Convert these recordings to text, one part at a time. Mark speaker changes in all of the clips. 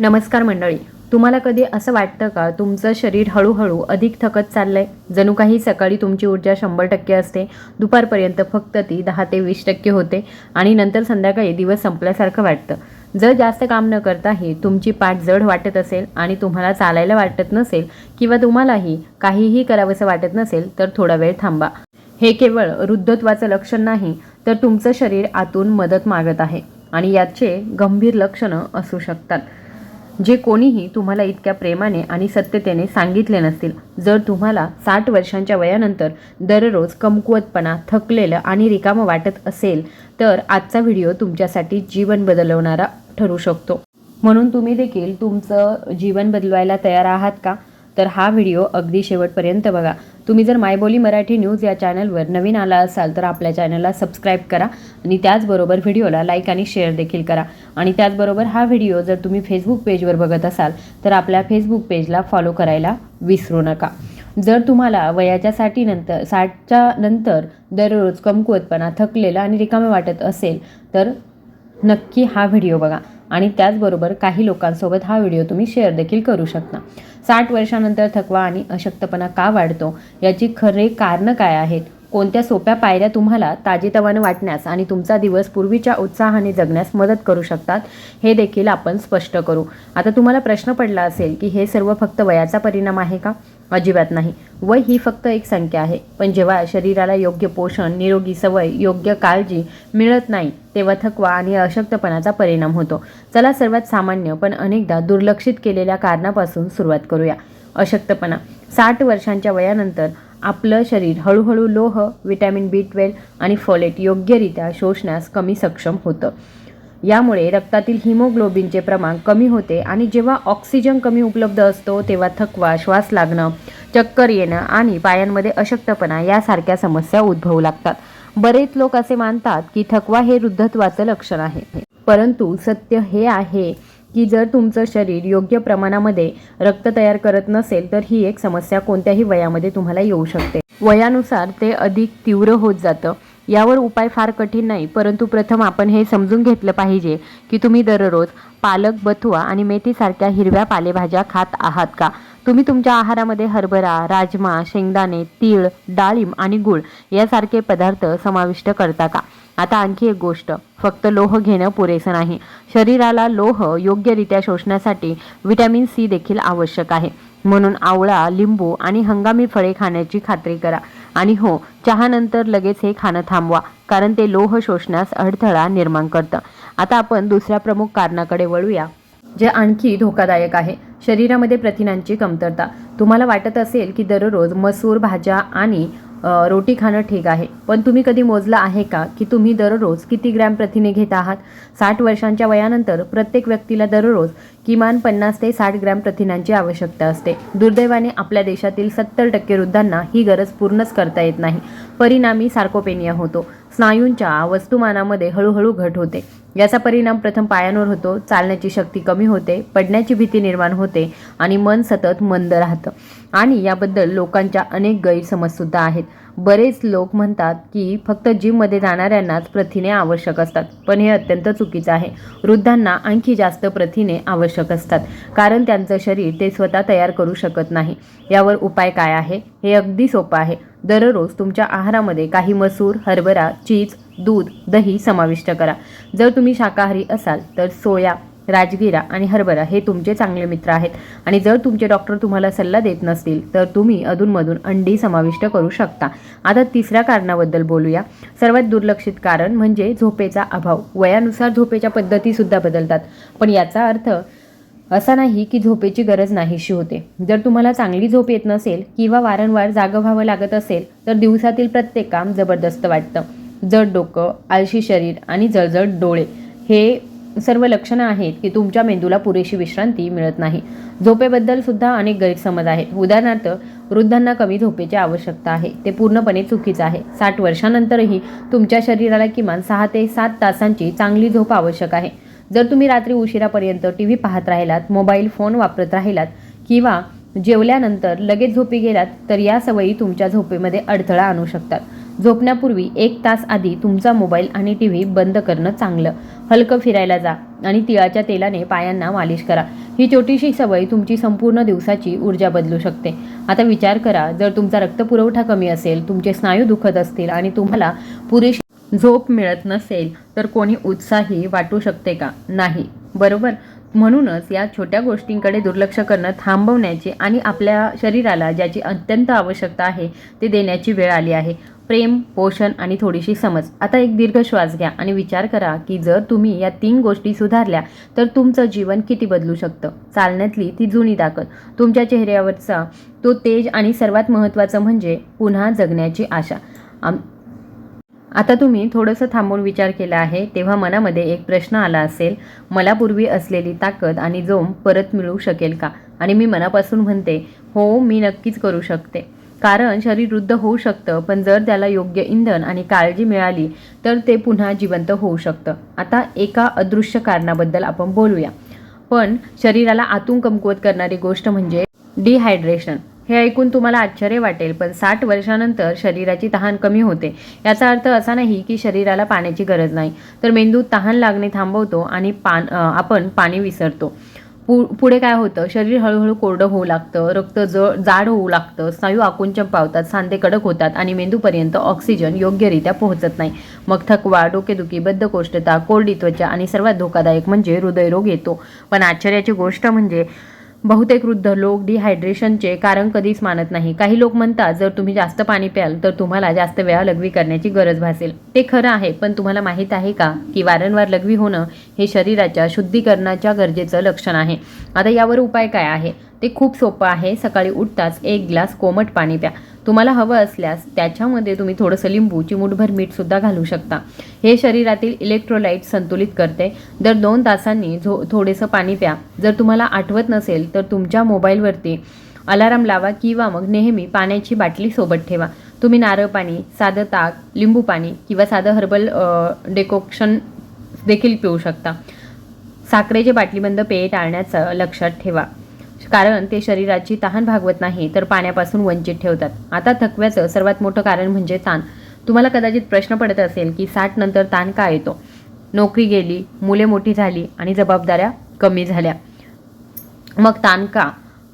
Speaker 1: नमस्कार मंडळी. तुम्हाला कधी असं वाटतं का तुमचं शरीर हळूहळू अधिक थकत चाललंय? जणू काही सकाळी तुमची ऊर्जा शंभर टक्के असते. दुपारपर्यंत फक्त ती दहा ते वीस टक्के होते आणि नंतर संध्याकाळी दिवस संपल्यासारखं वाटतं. जर जास्त काम न करताही तुमची पाठ जड वाटत असेल आणि तुम्हाला चालायला वाटत नसेल किंवा तुम्हालाही काहीही करावंसं वाटत नसेल तर थोडा वेळ थांबा. हे केवळ वृद्धत्वाचं लक्षण नाही तर तुमचं शरीर आतून मदत मागत आहे आणि याचे गंभीर लक्षणं असू शकतात. जे कोणीही तुम्हाला इतक्या प्रेमाने आणि सत्यतेने सांगितले नसतील जर तुम्हाला साठ वर्षांच्या वयानंतर दररोज कमकुवतपणा थकलेलं आणि रिकामं वाटत असेल तर आजचा व्हिडिओ तुमच्यासाठी जीवन बदलवणारा ठरू शकतो. म्हणून तुम्ही देखील तुमचं जीवन बदलवायला तयार आहात का? तर हा व्हिडिओ अगदी शेवटपर्यंत बघा. तुम्ही जर मायबोली मराठी न्यूज या चॅनलवर नवीन आला असाल तर आपल्या चॅनलला सबस्क्राईब करा आणि त्याचबरोबर व्हिडिओला लाईक आणि शेअर देखील करा. आणि त्याचबरोबर हा व्हिडिओ जर तुम्ही फेसबुक पेजवर बघत असाल तर आपल्या फेसबुक पेजला फॉलो करायला विसरू नका. जर तुम्हाला वयाच्या साठी नंतर साठच्या नंतर दररोज कमकुवतपणा थकलेला आणि रिकामे वाटत असेल तर नक्की हा व्हिडिओ बघा. आणि त्याचबरोबर काही लोकांसोबत हा व्हिडिओ तुम्ही शेअर देखील करू शकता. साठ वर्षानंतर थकवा आणि अशक्तपणा का वाढतो? याची खरे कारणं काय आहेत? कोणत्या सोप्या पायऱ्या तुम्हाला ताजेतवानं वाटण्यास आणि तुमचा दिवस पूर्वीच्या उत्साहाने जगण्यास मदत करू शकतात हे देखील आपण स्पष्ट करू. आता तुम्हाला प्रश्न पडला असेल की हे सर्व फक्त वयाचा परिणाम आहे का? अजिबात नाही. वय ही फक्त एक संख्या आहे. पण जेव्हा शरीराला योग्य पोषण निरोगी सवय योग्य काळजी मिळत नाही तेव्हा थकवा आणि अशक्तपणाचा परिणाम होतो. चला सर्वात सामान्य पण अनेकदा दुर्लक्षित केलेल्या कारणापासून सुरुवात करूया. अशक्तपणा. साठ वर्षांच्या वयानंतर आपलं शरीर हळूहळू लोह विटॅमिन बी ट्वेल्व आणि फॉलेट योग्यरित्या शोषण्यास कमी सक्षम होतं. यामुळे रक्तातील हिमोग्लोबिनचे प्रमाण कमी होते आणि जेव्हा ऑक्सिजन कमी उपलब्ध असतो तेव्हा थकवा श्वास लागणं चक्कर येणं आणि पायांमध्ये अशक्तपणा यासारख्या समस्या उद्भवू लागतात. बरेच लोक असे मानतात की थकवा हे वृद्धत्वाचं लक्षण आहे. परंतु सत्य हे आहे की जर तुमचं शरीर योग्य प्रमाणामध्ये रक्त तयार करत नसेल तर ही एक समस्या कोणत्याही वयामध्ये तुम्हाला येऊ शकते. वयानुसार ते अधिक तीव्र होत जातं. यावर उपाय फार कठीण नाही परंतु प्रथम आपण हे समजून घेतलं पाहिजे की तुम्ही दररोज पालक बथुआ आणि मेथीसारख्या हिरव्या पालेभाज्या खात आहात का? तुम्ही तुमच्या आहारामध्ये हरभरा राजमा शेंगदाणे तीळ डाळिंब आणि गूळ यासारखे पदार्थ समाविष्ट करता का? आता आणखी एक गोष्ट फक्त लोह घेणं पुरेसं नाही. शरीराला लोह योग्यरित्या शोषण्यासाठी विटॅमिन सी देखील आवश्यक आहे. म्हणून आवळा लिंबू आणि हंगामी फळे खाण्याची खात्री करा. आणि हो चहानंतर लगेच हे खाणं थांबवा कारण ते लोह शोषण्यास अडथळा निर्माण करतं. आता आपण दुसऱ्या प्रमुख कारणाकडे वळूया जे आणखी धोकादायक आहे. शरीरामध्ये प्रथिनांची कमतरता. तुम्हाला वाटत असेल की दररोज मसूर भाज्या आणि रोटी खाणं ठीक आहे. पण तुम्ही कधी मोजलं आहे का की तुम्ही दररोज किती ग्रॅम प्रथिने घेत आहात? साठ वर्षांच्या वयानंतर प्रत्येक व्यक्तीला दररोज किमान पन्नास ते साठ ग्रॅम प्रथिनांची आवश्यकता असते. दुर्दैवाने आपल्या देशातील सत्तर टक्के वृद्धांना ही गरज पूर्णच करता येत नाही. परिणामी सार्कोपेनिया होतो. स्नायूंच्या वस्तुमानामध्ये हळूहळू घट होते. याचा परिणाम प्रथम पायांवर होतो चालण्याची शक्ती कमी होते पडण्याची भीती निर्माण होते आणि मन सतत मंद राहतं. आणि याबद्दल लोकांच्या अनेक गैरसमजसुद्धा आहेत. बरेच लोक म्हणतात की फक्त जिममध्ये जाणाऱ्यांनाच प्रथिने आवश्यक असतात पण हे अत्यंत चुकीचं आहे. वृद्धांना आणखी जास्त प्रथिने आवश्यक असतात कारण त्यांचं शरीर ते स्वतः तयार करू शकत नाही. यावर उपाय काय आहे? हे अगदी सोपं आहे. दररोज तुमच्या आहारामध्ये काही मसूर हरभरा चीज दूध दही समाविष्ट करा. जर तुम्ही शाकाहारी असाल तर सोया राजगिरा आणि हरभरा हे तुमचे चांगले मित्र आहेत. आणि जर तुमचे डॉक्टर तुम्हाला सल्ला देत नसतील तर तुम्ही अधूनमधून अंडी समाविष्ट करू शकता. आता तिसऱ्या कारणाबद्दल बोलूया. सर्वात दुर्लक्षित कारण म्हणजे झोपेचा अभाव. वयानुसार झोपेच्या पद्धतीसुद्धा बदलतात. पण याचा अर्थ असा नाही की झोपेची गरज नाहीशी होते. जर तुम्हाला चांगली झोप येत नसेल किंवा वारंवार जागं व्हावं लागत असेल तर दिवसातील प्रत्येक काम जबरदस्त वाटतं. जड डोकं आळशी शरीर आणि जळजळ डोळे हे सर्व लक्षणं आहेत की तुमच्या मेंदूला पुरेशी विश्रांती मिळत नाही. झोपेबद्दल सुद्धा अनेक गैरसमज आहेत. उदाहरणार्थ वृद्धांना कमी झोपेची आवश्यकता आहे. ते पूर्णपणे चुकीचं आहे. साठ वर्षानंतरही तुमच्या शरीराला किमान सहा ते सात तासांची चांगली झोप आवश्यक आहे. जर तुम्ही रात्री उशिरापर्यंत टी व्ही पाहत राहिलात मोबाईल फोन वापरत राहिलात किंवा जेवल्यानंतर लगेच झोपी गेलात तर या सवयी तुमच्या झोपेमध्ये अडथळा आणू शकतात. झोपण्यापूर्वी एक तास आधी तुमचा मोबाईल आणि टी व्ही बंद करणं चांगलं. हलकं फिरायला जा आणि तिळाच्या तेलाने पायांना मालिश करा. ही छोटीशी सवय तुमची संपूर्ण दिवसाची ऊर्जा बदलू शकते. आता विचार करा जर तुमचा रक्तपुरवठा कमी असेल तुमचे स्नायू दुखत असतील आणि तुम्हाला पुरेशी झोप मिळत नसेल तर कोणी उत्साही वाटू शकते का? नाही. बरोबर? म्हणूनच या छोट्या गोष्टींकडे दुर्लक्ष करणं थांबवण्याची आणि आपल्या शरीराला ज्याची अत्यंत आवश्यकता आहे ते देण्याची वेळ आली आहे. प्रेम पोषण आणि थोडीशी समज. आता एक दीर्घ श्वास घ्या आणि विचार करा की जर तुम्ही या तीन गोष्टी सुधारल्या तर तुमचं जीवन किती बदलू शकतं? चालण्यातली ती जुनी ताकद. तुमच्या चेहऱ्यावरचा तो तेज आणि सर्वात महत्त्वाचं म्हणजे पुन्हा जगण्याची आशा. आम आता तुम्ही थोडंसं थांबून विचार केला आहे तेव्हा मनामध्ये एक प्रश्न आला असेल मला पूर्वी असलेली ताकद आणि जोम परत मिळू शकेल का? आणि मी मनापासून म्हणते हो मी नक्कीच करू शकते. कारण शरीर वृद्ध होऊ शकतं पण जर त्याला योग्य इंधन आणि काळजी मिळाली तर ते पुन्हा जिवंत होऊ शकतं. आता एका अदृश्य कारणाबद्दल आपण बोलूया. पण शरीराला आतून कमकुवत करणारी गोष्ट म्हणजे डिहायड्रेशन हे ऐकून तुम्हाला आश्चर्य वाटेल पण साठ वर्षानंतर शरीराची तहान कमी होते. याचा अर्थ असा नाही की शरीराला पाण्याची गरज नाही. तर मेंदू तहान लागणे थांबवतो आणि पान आपण पाणी विसरतो. पु पुढे काय होतं? शरीर हळूहळू कोरडं होऊ लागतं रक्त ज जाड होऊ लागतं स्नायू आकुंचन पावतात सांधे कडक होतात आणि मेंदूपर्यंत ऑक्सिजन योग्यरित्या पोहोचत नाही. मग थकवा डोकेदुखी बद्धकोष्ठता कोरडी त्वचा आणि सर्वात धोकादायक म्हणजे हृदयरोग येतो. पण आश्चर्याची गोष्ट म्हणजे बहुतेक वृद्ध लोक डिहायड्रेशनचे कारण कधीच मानत नाही. काही लोक म्हणतात जर तुम्ही जास्त पाणी प्याल तर तुम्हाला जास्त वेळा लघवी करण्याची गरज भासेल. ते खरं आहे पण तुम्हाला माहीत आहे का की वारंवार लघवी होणं हे शरीराच्या शुद्धीकरणाच्या गरजेचं लक्षण आहे. आता यावर उपाय काय आहे? ते खूप सोपं आहे. सकाळी उठताच एक ग्लास कोमट पाणी प्या. तुम्हाला हवं असल्यास त्याच्यामध्ये तुम्ही थोडंसं लिंबू चिमूटभर मीठसुद्धा घालू शकता. हे शरीरातील इलेक्ट्रोलाइट संतुलित करते. दर दोन तासांनी झो थोडेसं पाणी प्या. जर तुम्हाला आठवत नसेल तर तुमच्या मोबाईलवरती अलाराम लावा किंवा मग नेहमी पाण्याची बाटली सोबत ठेवा. तुम्ही नारळ पाणी साधं ताक लिंबू पाणी किंवा साधं हर्बल डेकोक्शन देखील पिऊ शकता. साखरेचे बाटलीबंद पेय टाळण्याचं लक्षात ठेवा. कारण ते शरीराची तहान भागवत नाही तर पाण्यापासून वंचित ठेवतात. आता थकव्याचं सर्वात मोठं कारण म्हणजे ताण. तुम्हाला कदाचित प्रश्न पडत असेल की साठ नंतर ताण का येतो? नोकरी गेली मुले मोठी झाली आणि जबाबदाऱ्या कमी झाल्या. मग ताण का?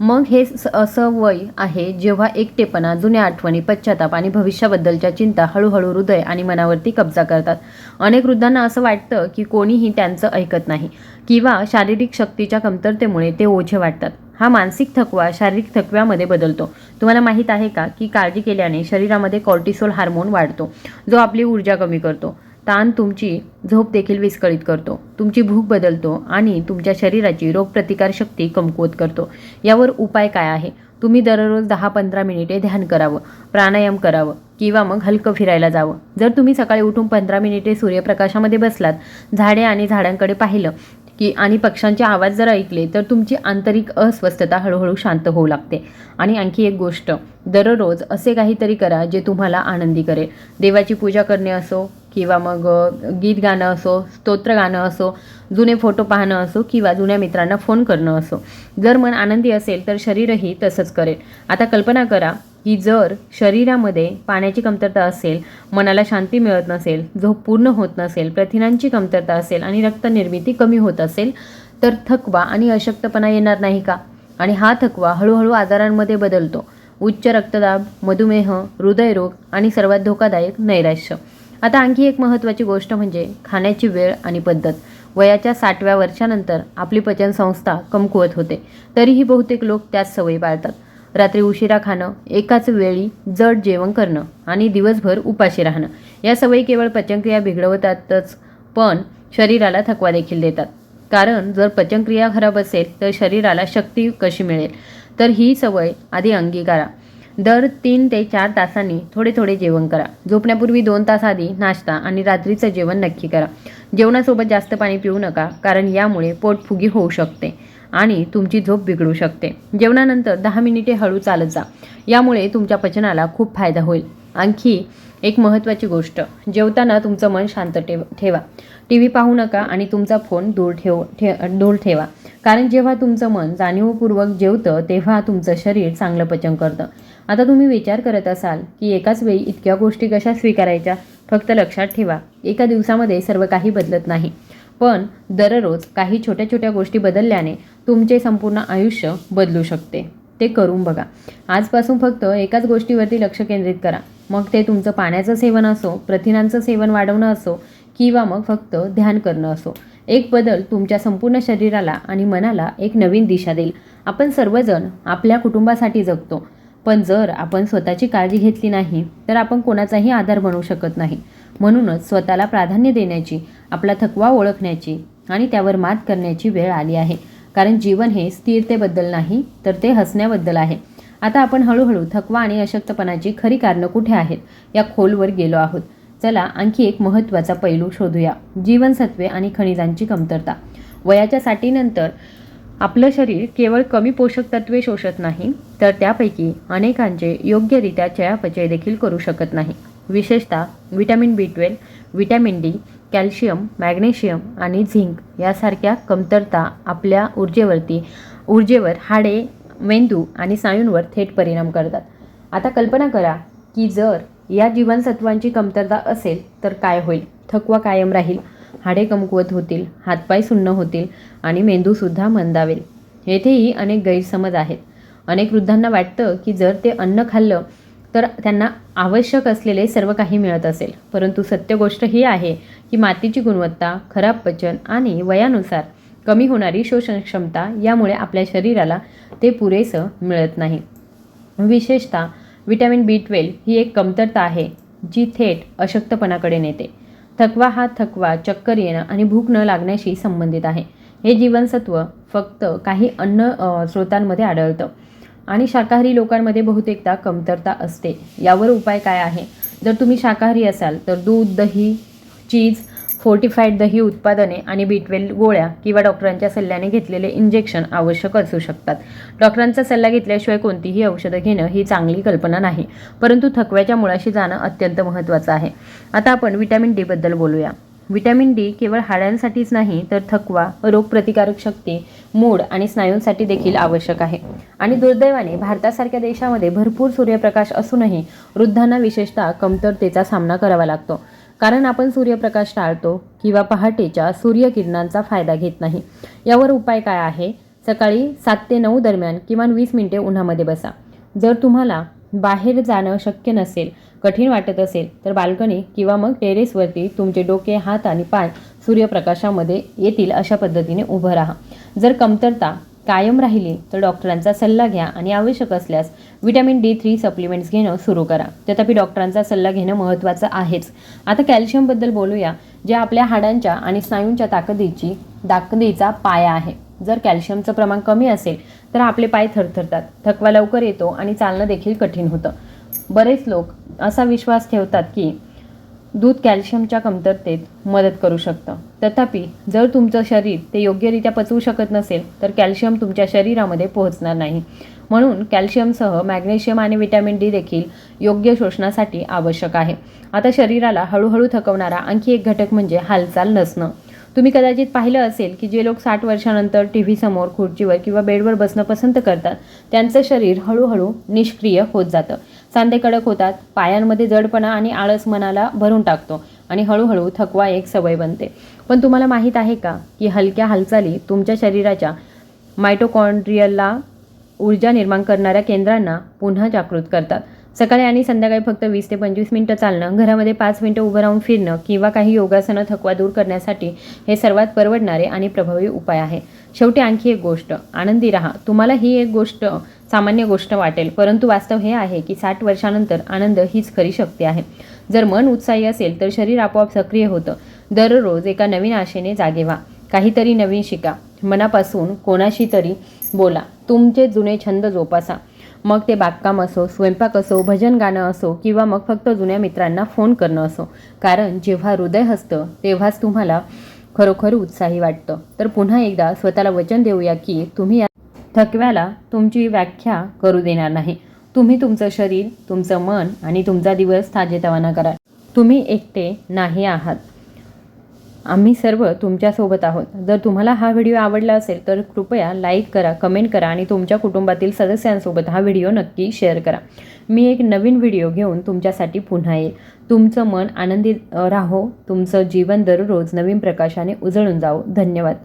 Speaker 1: मग हे स- असं वय आहे जेव्हा एकटेपणा जुन्या आठवणी पश्चाताप आणि भविष्याबद्दलच्या चिंता हळूहळू हृदय आणि मनावरती कब्जा करतात. अनेक वृद्धांना असं वाटतं की कोणीही त्यांचं ऐकत नाही किंवा शारीरिक शक्तीच्या कमतरतेमुळे ते ओझे वाटतात. हा मानसिक थकवा शारीरिक थकव्यामध्ये बदलतो. तुम्हाला माहीत आहे का की काळजी केल्याने शरीरामध्ये कॉर्टिसोल हार्मोन वाढतो जो आपली ऊर्जा कमी करतो. ताण तुमची झोप देखील विस्कळीत करतो. तुमची भूक बदलतो आणि तुमच्या शरीराची रोगप्रतिकार शक्ती कमकुवत करतो. यावर उपाय काय आहे? तुम्ही दररोज दहा पंधरा मिनिटे ध्यान करावं प्राणायाम करावं किंवा मग हलकं फिरायला जावं. जर तुम्ही सकाळी उठून पंधरा मिनिटे सूर्यप्रकाशामध्ये बसलात झाडे आणि झाडांकडे पाहिलं की आणि पक्ष्यांचे आवाज जर ऐकले तर तुमची आंतरिक अस्वस्थता हळूहळू शांत होऊ लागते. आणि आणखी एक गोष्ट दररोज असे काहीतरी करा जे तुम्हाला आनंदी करेल. देवाची पूजा करणे असो किंवा मग गीत गाणं असो स्तोत्र गाणं असो जुने फोटो पाहणं असो किंवा जुन्या मित्रांना फोन करणं असो. जर मन आनंदी असेल तर शरीरही तसंच करेल. आता कल्पना करा की जर शरीरामध्ये पाण्याची कमतरता असेल मनाला शांती मिळत नसेल झोप पूर्ण होत नसेल प्रथिनांची कमतरता असेल आणि रक्तनिर्मिती कमी होत असेल तर थकवा आणि अशक्तपणा येणार नाही का? आणि हा थकवा हळूहळू आजारांमध्ये बदलतो. उच्च रक्तदाब मधुमेह हृदयरोग आणि सर्वात धोकादायक नैराश्य. आता आणखी एक महत्त्वाची गोष्ट म्हणजे खाण्याची वेळ आणि पद्धत. वयाच्या साठव्या वर्षानंतर आपली पचनसंस्था कमकुवत होते. तरीही बहुतेक लोक त्याच सवयी पाळतात. रात्री उशिरा खाणं एकाच वेळी जड जेवण करणं आणि दिवसभर उपाशी राहणं. या सवयी केवळ पचनक्रिया बिघडवतातच पण शरीराला थकवा देखील देतात. कारण जर पचनक्रिया खराब असेल तर शरीराला शक्ती कशी मिळेल? तर ही सवय आधी अंगीकारा. दर तीन ते चार तासांनी थोडे थोडे जेवण करा. झोपण्यापूर्वी दोन तास आधी नाश्ता आणि रात्रीचं जेवण नक्की करा. जेवणासोबत जास्त पाणी पिऊ नका कारण यामुळे पोटफुगी होऊ शकते. आणि तुमची झोप बिघडू शकते. जेवणानंतर दहा मिनिटे हळू चालत जा. यामुळे तुमच्या पचनाला खूप फायदा होईल. आणखी एक महत्त्वाची गोष्ट जेवताना तुमचं मन शांत ठेव ठेवा. टी व्ही पाहू नका आणि तुमचा फोन दूर ठेव ठे दूर ठेवा. कारण जेव्हा तुमचं मन जाणीवपूर्वक जेवतं तेव्हा तुमचं शरीर चांगलं पचन करतं. आता तुम्ही विचार करत असाल की एकाच वेळी इतक्या गोष्टी कशा स्वीकारायच्या? फक्त लक्षात ठेवा एका दिवसामध्ये सर्व काही बदलत नाही. पण दररोज काही छोट्या छोट्या गोष्टी बदलल्याने तुमचे संपूर्ण आयुष्य बदलू शकते. ते करून बघा. आजपासून फक्त एकाच गोष्टीवरती लक्ष केंद्रित करा. मग ते तुमचं पाण्याचं सेवन असो प्रथिनांचं सेवन वाढवणं असो किंवा मग फक्त ध्यान करणं असो. एक बदल तुमच्या संपूर्ण शरीराला आणि मनाला एक नवीन दिशा देईल. आपण सर्वजण आपल्या कुटुंबासाठी जगतो. पण जर आपण स्वतःची काळजी घेतली नाही तर आपण कोणाचाही आधार बनवू शकत नाही. म्हणूनच स्वतःला प्राधान्य देण्याची आपला थकवा ओळखण्याची आणि त्यावर मात करण्याची वेळ आली आहे. कारण जीवन हे स्थिरतेबद्दल नाही तर ते हसण्याबद्दल आहे. आता आपण हळूहळू थकवा आणि अशक्तपणाची खरी कारणं कुठे आहेत या खोलवर गेलो आहोत. चला आणखी एक महत्त्वाचा पैलू शोधूया. जीवनसत्वे आणि खनिजांची कमतरता. वयाच्या साठीनंतर आपलं शरीर केवळ कमी पोषक तत्वे शोषत नाही तर त्यापैकी अनेकांचे योग्यरित्या चयापचय देखील करू शकत नाही. विशेषतः vitamin B twelve vitamin D calcium magnesium आणि झिंक यासारख्या कमतरता आपल्या ऊर्जेवरती ऊर्जेवर हाडे मेंदू आणि स्नायूंवर थेट परिणाम करतात. आता कल्पना करा की जर या जीवनसत्वांची कमतरता असेल तर काय होईल? थकवा कायम राहील हाडे कमकुवत होतील हातपाय सुन्न होतील आणि मेंदूसुद्धा मंदावेल. येथेही अनेक गैरसमज आहेत. अनेक वृद्धांना वाटतं की जर ते अन्न खाल्लं तर त्यांना आवश्यक असलेले सर्व काही मिळत असेल. परंतु सत्य गोष्ट ही आहे की मातीची गुणवत्ता खराब पचन आणि वयानुसार कमी होणारी शोषण क्षमता यामुळे आपल्या शरीराला ते पुरेसं मिळत नाही. विशेषतः विटॅमिन बी ट्वेल्व ही एक कमतरता आहे जी थेट अशक्तपणाकडे नेते. थकवा हा थकवा चक्कर येणं आणि भूक न लागण्याशी संबंधित आहे. हे जीवनसत्व फक्त काही अन्न स्रोतांमध्ये आढळतं. आणि शाकाहारी लोकांमध्ये बहुतेकदा कमतरता असते. यावर उपाय काय आहे? जर तुम्ही शाकाहारी असाल तर दूध दही चीज फोर्टिफाईड दही उत्पादने आणि बी गोळ्या किंवा डॉक्टरांच्या सल्ल्याने घेतलेले इंजेक्शन आवश्यक असू शकतात. डॉक्टरांचा सल्ला घेतल्याशिवाय कोणतीही औषधं घेणं ही चांगली कल्पना नाही परंतु थकव्याच्या मुळाशी जाणं अत्यंत महत्त्वाचं आहे. आता आपण विटॅमिन डीबद्दल बोलूया. विटॅमिन डी केवळ हाडांसाठीच नाही तर थकवा रोगप्रतिकारक शक्ती मूड आणि स्नायूंसाठी देखील आवश्यक आहे. आणि दुर्दैवाने भारतासारख्या देशामध्ये भरपूर सूर्यप्रकाश असूनही वृद्धांना विशेषतः कमतरतेचा सामना करावा लागतो. कारण आपण सूर्यप्रकाश टाळतो किंवा पहाटेच्या सूर्यकिरणांचा फायदा घेत नाही. यावर उपाय काय आहे? सकाळी सात ते नऊ दरम्यान किमान वीस मिनिटे उन्हामध्ये बसा. जर तुम्हाला बाहेर जाणं शक्य नसेल कठीण वाटत असेल तर बाल्कनी किंवा मग टेरेसवरती तुमचे डोके हात आणि पाय सूर्यप्रकाशामध्ये येतील अशा पद्धतीने उभं राहा. जर कमतरता कायम राहिली तर डॉक्टरांचा सल्ला घ्या आणि आवश्यक असल्यास विटॅमिन डी थ्री सप्लिमेंट्स घेणं सुरू करा. तथापि डॉक्टरांचा सल्ला घेणं महत्त्वाचं आहेच. आता कॅल्शियमबद्दल बोलूया जे आपल्या हाडांच्या आणि स्नायूंच्या ताकदीची ताकदीचा पाया आहे. जर कॅल्शियमचं प्रमाण कमी असेल तर आपले पाय थरथरतात थकवा लवकर येतो आणि चालणं देखील कठीण होतं. बरेच लोक असा विश्वास ठेवतात की दूध कॅल्शियमच्या कमतरतेत मदत करू शकतं. तथापि जर तुमचं शरीर ते योग्यरित्या पचवू शकत नसेल तर कॅल्शियम तुमच्या शरीरामध्ये पोहोचणार नाही. म्हणून कॅल्शियमसह मॅग्नेशियम आणि व्हिटॅमिन डी देखील योग्य शोषणासाठी आवश्यक आहे. आता शरीराला हळूहळू थकवणारा आणखी एक घटक म्हणजे हालचाल नसणं. तुम्ही कदाचित पाहिलं असेल की जे लोक साठ वर्षानंतर टी व्हीसमोर खुर्चीवर किंवा बेडवर बसणं पसंत करतात त्यांचं शरीर हळूहळू निष्क्रिय होत जातं. सांधे कडक होतात पायांमध्ये जडपणा आणि आळस मनाला भरून टाकतो आणि हळूहळू थकवा एक सवय बनते. पण तुम्हाला माहीत आहे का की हलक्या हालचाली तुमच्या शरीराच्या मायटोकॉन्ड्रियलला ऊर्जा निर्माण करणाऱ्या केंद्रांना पुन्हा जागृत करतात. सकाळी आणि संध्याकाळी फक्त वीस ते पंचवीस मिनटं चालणं घरामध्ये पाच मिनटं उभं राहून फिरणं किंवा काही योगासनं थकवा दूर करण्यासाठी हे सर्वात परवडणारे आणि प्रभावी उपाय आहे. शेवटी आणखी एक गोष्ट आनंदी राहा. तुम्हाला ही एक गोष्ट सामान्य गोष्ट वाटेल. परंतु वास्तव हे आहे की साठ वर्षानंतर आनंद हीच खरी शक्ती आहे. जर मन उत्साही असेल तर शरीर आपोआप सक्रिय होतं. दररोज एका नवीन आशेने जागे व्हा. काहीतरी नवीन शिका. मनापासून कोणाशी तरी बोला. तुमचे जुने छंद जोपासा. मग ते बागकाम असो स्वयंपाक असो भजन गाणं असो किंवा मग फक्त जुन्या मित्रांना फोन करणं असो. कारण जेव्हा हृदय हसतं तेव्हाच तुम्हाला खरोखर उत्साही वाटतं. तर पुन्हा एकदा स्वतःला वचन देऊया की तुम्ही या थकव्याला तुमची व्याख्या करू देणार नाही. तुम्ही तुमचं शरीर तुमचं मन आणि तुमचा दिवस ताजेतवाना करा. तुम्ही एकटे नाही आहात. आम्ही सर्व तुमच्यासोबत आहोत. जर तुम्हाला हा व्हिडिओ आवडला असेल तर कृपया लाईक करा कमेंट करा आणि तुमच्या कुटुंबातील सदस्यांसोबत हा व्हिडिओ नक्की शेअर करा. मी एक नवीन व्हिडिओ घेऊन तुमच्यासाठी पुन्हा येईल. तुमचं मन आनंदी राहो. तुमचं जीवन दररोज नवीन प्रकाशाने उजळून जावो. धन्यवाद.